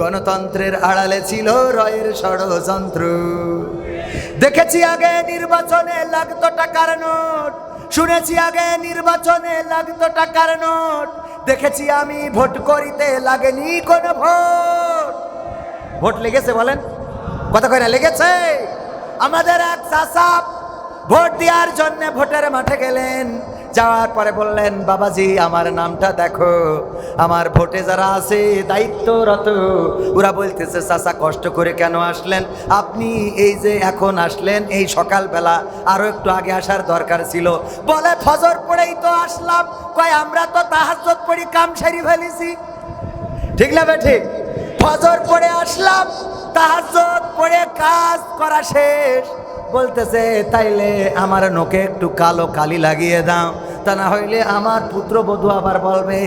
গণতন্ত্রের আড়ালে ছিল রয়ের ষড়যন্ত্র। দেখেছি আগে নির্বাচনে লাগতো টাকার নোট? শুনেছি আগে নির্বাচনে লাগতো টাকার নোট? দেখেছি আমি ভোট করিতে লাগেনি কোনো ভোট। ভোট লেগেছে বলেন? কত করে লেগেছে? আমাদের এক চাষা ভোট দেওয়ার জন্য ভোটের মাঠে গেলেন। যাওয়ার পরে বললেন, বাবাজি, আমার নামটা দেখো। আমার ভোটে যারা আছে, দায়িত্বরত, ওরা বলতেছে চাষা কষ্ট করে কেন আসলেন? আপনি এই যে এখন আসলেন, এই সকালবেলা আরও একটু আগে আসার দরকার ছিল। বলে, ফজর পড়েই তো আসলাম। কয়, আমরা তো তাহাজ্জত পড়ি, কাম সারি ফেলেছি। ঠিক না ঠিক ফজর পড়ে আসলাম তাহাজ্জত পড়ে কাজ করা শেষ। বলতেছে, তাইলে আমার নোকে একটু কালো কালি লাগিয়ে দাও। তা না হইলে আমার পুত্র পুত্রবধূ আবার বলবে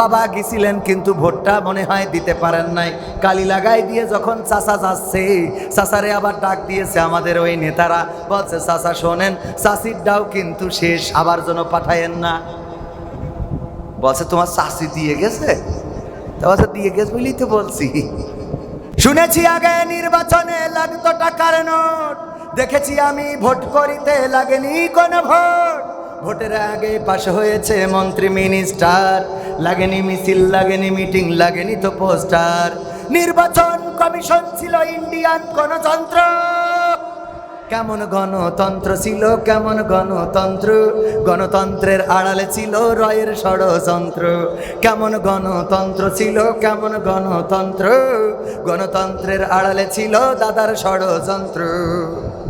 বাবা গেছিলেন কিন্তু ভোটটা মনে হয় দিতে পারেন নাই। কালি লাগাই দিয়ে যখন চাচা যাচ্ছে, চাচারে আবার ডাক দিয়েছে আমাদের ওই নেতারা। বলছে, চাচা, শোনেন চাষির ডাও কিন্তু শেষ, আবার যেন পাঠায়েন না। বলছে, তোমার চাষি দিয়ে গেছে? বলছে, দিয়ে গেছে বলেই তো বলছি। শুনেছি আগে নির্বাচনে লাগতো টাকার নোট দেখেছি আমি ভোট করিতে লাগেনি কোন ভোট। ভোটের আগে পাশ হয়েছে মন্ত্রী, মিনিস্টার। লাগেনি মিছিল, লাগেনি মিটিং, লাগেনি তো পোস্টার। নির্বাচন কমিশন ছিল ইন্ডিয়ান গণতন্ত্র। কেমন গণতন্ত্র ছিল, কেমন গণতন্ত্র? গণতন্ত্রের আড়ালে ছিল রয়ের ষড়যন্ত্র। কেমন গণতন্ত্র ছিল, কেমন গণতন্ত্র? গণতন্ত্রের আড়ালে ছিল দাদার ষড়যন্ত্র।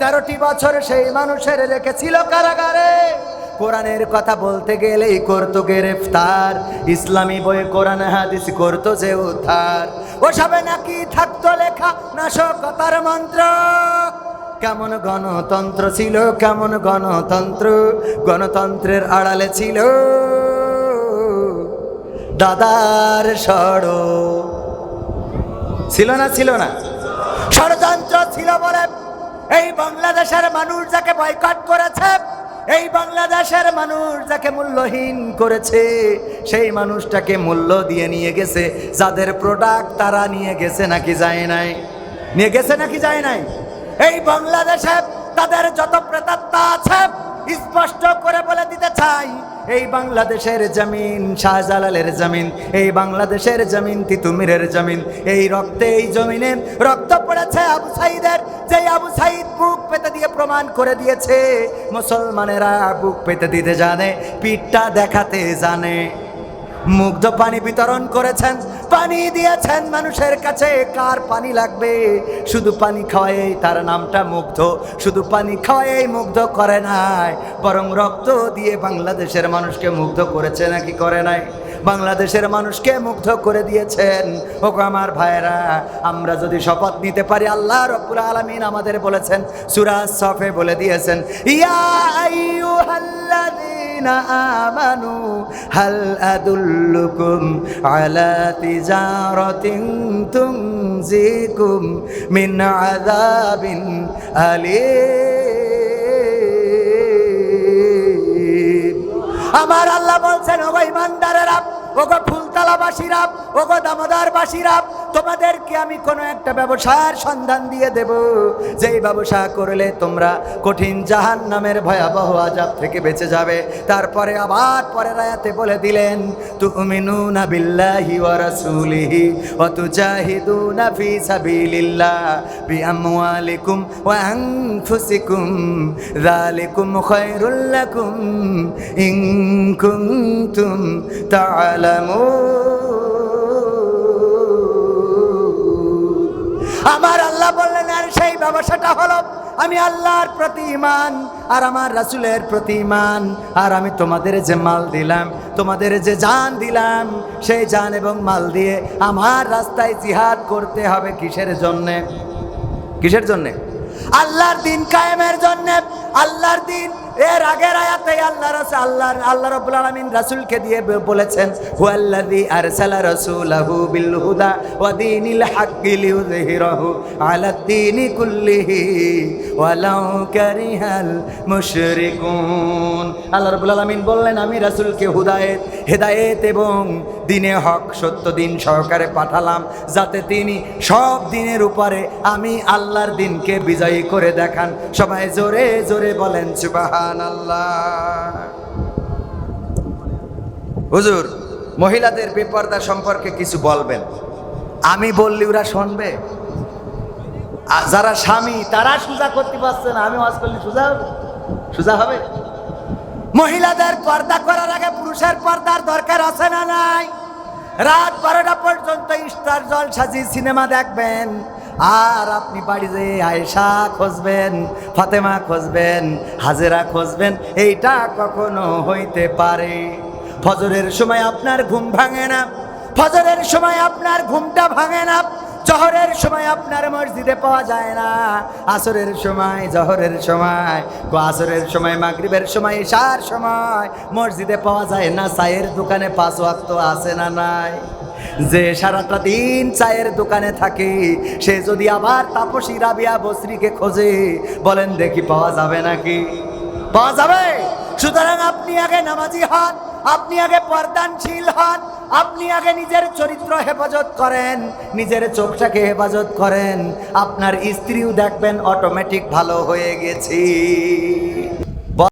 তেরোটি বছর সেই মানুষের রেখেছিল কারাগারে। কোরআনের কথা বলতে গেলেই করতো গ্রেফতার। ইসলামী বই কোরআন, হাদিস করতো যে উদ্ধার। ওসবে নাকি থাকতো লেখা নাশকতার মন্ত্র। কেমন গণতন্ত্র ছিল, কেমন গণতন্ত্র, গণতন্ত্রের আড়ালে ছিল। দাদার সড় ছিল না ছিল না। ষড়যন্ত্র ছিল বলে এই বাংলাদেশের মানুষ যাকে বয়কট করেছে, এই বাংলাদেশের মানুষ যাকে মূল্যহীন করেছে, সেই মানুষটাকে মূল্য দিয়ে নিয়ে গেছে। যাদের প্রোডাক্ট তারা নিয়ে গেছে নাকি যায় নাই? নিয়ে গেছে নাকি যায় নাই? এই বাংলাদেশে তাদের যত প্রেতাত্মা আছে, স্পষ্ট করে বলে দিতে চাই, এই বাংলাদেশের জমিন শাহজালালের জমিন, এই বাংলাদেশের জমিন তিতুমিরের জমিন, এই রক্তে এই জমিনে রক্ত পড়ে আবু সাইদের যে আবু সাইদ বুক পেতে দিয়ে প্রমাণ করে দিয়েছে। মুসলমানেরা বুক পেতে দিতে জানে, পিঠটা দেখাতে জানে। মুগ্ধ পানি বিতরণ করেছেন, পানি দিয়েছেন মানুষের কাছে, কার পানি লাগবে? শুধু পানি খাওয়াই তার নামটা মুগ্ধ, শুধু পানি খাওয়াই মুগ্ধ করে নাই, বরং রক্ত দিয়ে বাংলাদেশের মানুষকে মুগ্ধ করেছে নাকি করে নাই? বাংলাদেশের মানুষকে মুগ্ধ করে দিয়েছেন। ওগো আমার ভাইরা আমরা যদি শপথ নিতে পারি, আল্লাহ রব্বুল আলামিন আমাদের বলেছেন সুরাজ সফে বলে দিয়েছেন, ইয়া আমানু, হাল আদুল্লুকুম আলা তিজারাতিন তুনজিকুম মিন আযাবিন আলীম। আমার আল্লাহ বলছেন ওগো ইমানদারেরা ওগো ফুলতলাবাসীরা ওগো দামোদরবাসীরা তোমাদেরকে আমি কোনো একটা ব্যবসার সন্ধান দিয়ে দেব। যেই ব্যবসা করলে তোমরা কঠিন জাহান নামের ভয়াবহ আজাব থেকে বেঁচে যাবে। তারপরে আবার পরের আয়াতে বলে দিলেন, তুমিনুনা বিল্লাহি ওয়া রাসূলিহি ওয়া তুজাহিদুনা ফি সাবিলিল্লাহ বিআমওয়ালিকুম ওয়া আনফুসিকুম। যালিকুম খায়রুল লাকুম ইন কুনতুম তা'লামুন আমার আল্লাহ বললেন, আর সেই ব্যবসাটা হলো, আমি আল্লাহর প্রতি ইমান আর আমার রাসুলের প্রতি ইমান আর আমি তোমাদের যে মাল দিলাম, তোমাদের যে জান দিলাম, সেই জান এবং মাল দিয়ে আমার রাস্তায় জিহাদ করতে হবে কিসের জন্যে? কিসের জন্যে? আল্লাহর দিন কায়েমের জন্যে, আল্লাহর দিন এর আগের আয়াতে আল্লাহ রাসূল আল্লাহ আল্লাহ রাব্বুল আলামিন রাসূলকে দিয়ে বলেছেন, হুয়াল্লাযী আরসালা রাসূলাহু বিল হুদা ওয়া দীনিল হাক্কি লিইয়ুযহিরাহু আলা দ্বীনি কুল্লিহি ওয়ালাউ কারিহাল মুশরিকুন। আল্লাহ রাব্বুল আলামিন বললেন, আমি রাসূলকে হুদায়েত, হেদায়েত এবং দিনে হক, সত্য দিন সহকারে পাঠালাম, যাতে তিনি সব দিনের উপরে আমি আল্লাহর দিনকে বিজয়ী করে দেখান। সবাই জোরে জোরে বলেন, সুবাহান হুজুর, মহিলাদের বেপর্দা সম্পর্কে কিছু বলবেন। আমি বললি ওরা শুনবে। যারা স্বামী, তারা সোজা করতে পারছে না। আমি ওয়াজ করলে সুজা হবে? সোজা হবে? মহিলাদের পর্দা করার আগে পুরুষের পর্দার দরকার আছে না নাই? রাত বারোটা পর্যন্ত স্টার জল সাজি সিনেমা দেখবেন। আর আপনি বাড়িতে আয়েশা খুঁজবেন, ফাতেমা খুঁজবেন, হাজেরা খুঁজবেন, এইটা কখনো হইতে পারে। ফজরের সময় আপনার ঘুম ভাঙে না, ফজরের সময় আপনার ঘুমটা ভাঙে না, জহরের সময় আপনার মসজিদে পাওয়া যায় না। আসরের সময়, জহরের সময় আসরের সময়, মাগরিবের সময়, ইশার সময় মসজিদে পাওয়া যায় না, চায়ের দোকানে পাঁচ ওয়াক্ত আছে না নাই। যে সারাটা দিন চায়ের দোকানে থাকে, সে যদি আবার তাপসী রাবিয়া বসরিকে খোঁজে, বলেন, দেখি, পাওয়া যাবে নাকি? পাওয়া যাবে। সুতরাং আপনি আগে নামাজি হন, আপনি আগে পর্দানশীল হন, আপনি আগে নিজের চরিত্র হেফাজত করেন, নিজের চোখটাকে হেফাজত করেন। আপনার স্ত্রীও দেখবেন অটোমেটিক ভালো হয়ে গেছি।